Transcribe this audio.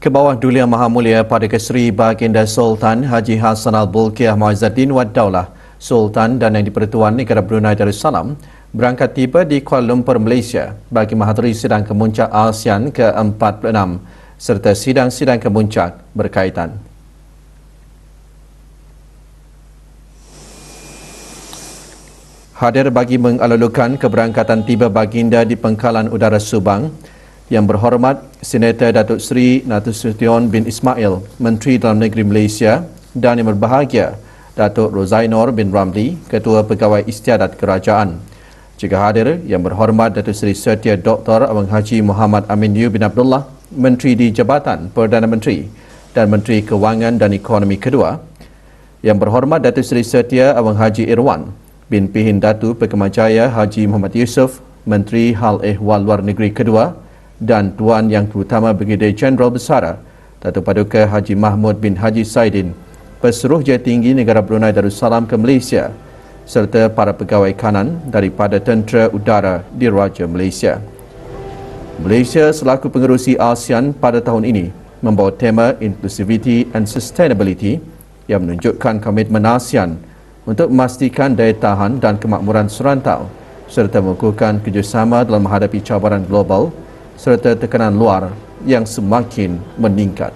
Ke bawah Duli Yang Maha Mulia pada Kesri Baginda Sultan Haji Hassan Al-Bulkiah Muazzaddin Wad Daulah, Sultan dan Yang di-Pertuan Negara Brunei Darussalam berangkat tiba di Kuala Lumpur, Malaysia bagi menghadiri sidang kemuncak ASEAN ke-46 serta sidang-sidang kemuncak berkaitan. Hadir bagi mengalulukan keberangkatan tiba baginda di Pengkalan Udara Subang, yang berhormat Senator Datuk Seri Nasution bin Ismail, Menteri Dalam Negeri Malaysia dan yang berbahagia Datuk Rozainor bin Ramli, Ketua Pegawai Istiadat Kerajaan. Juga hadir yang berhormat Datuk Seri Setia Dr. Abang Haji Muhammad Amin Yu bin Abdullah, Menteri di Jabatan Perdana Menteri dan Menteri Kewangan dan Ekonomi kedua. Yang berhormat Datuk Seri Setia Abang Haji Irwan bin Pihin Datu Pekemajaya Haji Muhammad Yusof, Menteri Hal Ehwal Luar Negeri kedua dan Tuan Yang Terutama Brigadier Jeneral Besar Datuk Paduka Haji Mahmud bin Haji Saidin, Pesuruh Jaya Tinggi Negara Brunei Darussalam ke Malaysia serta para pegawai kanan daripada Tentera Udara di Raja Malaysia. Malaysia selaku pengerusi ASEAN pada tahun ini membawa tema Inclusivity and Sustainability yang menunjukkan komitmen ASEAN untuk memastikan daya tahan dan kemakmuran serantau serta mengukuhkan kerjasama dalam menghadapi cabaran global serta tekanan luar yang semakin meningkat.